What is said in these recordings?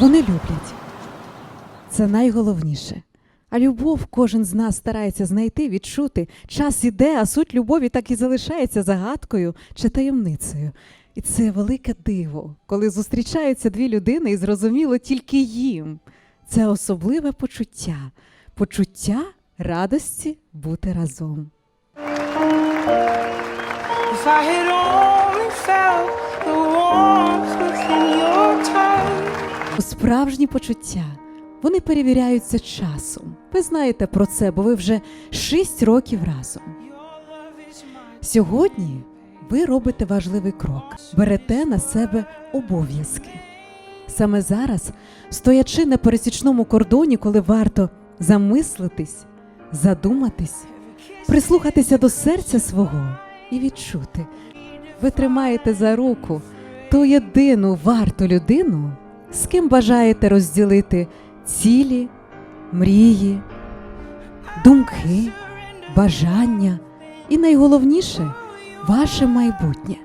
Вони люблять. Це найголовніше. А любов кожен з нас старається знайти, відчути. Час іде, а суть любові так і залишається загадкою чи таємницею. І це велике диво, коли зустрічаються дві людини, і зрозуміло тільки їм. Це особливе почуття, почуття радості бути разом. Справжні почуття. Вони перевіряються часом. Ви знаєте про це, бо ви вже шість років разом. Сьогодні ви робите важливий крок, берете на себе обов'язки. Саме зараз, стоячи на пересічному кордоні, коли варто замислитись, задуматись, прислухатися до серця свого і відчути, ви тримаєте за руку ту єдину варту людину, з ким бажаєте розділити цілі, мрії, думки, бажання і найголовніше ваше майбутнє.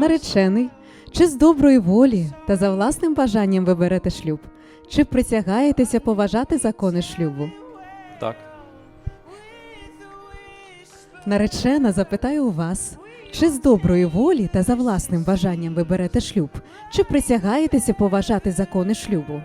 Наречений, чи з доброї волі та за власним бажанням ви берете шлюб, чи присягаєтеся поважати закони шлюбу? Так. Наречена запитаю у вас, чи з доброї волі та за власним бажанням ви берете шлюб, чи присягаєтеся поважати закони шлюбу?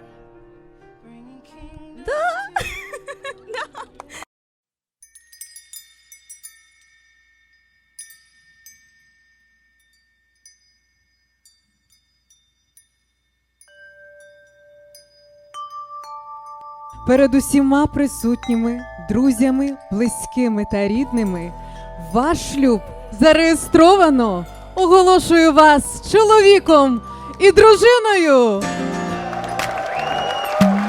Перед усіма присутніми, друзями, близькими та рідними, ваш шлюб зареєстровано. Оголошую вас чоловіком і дружиною.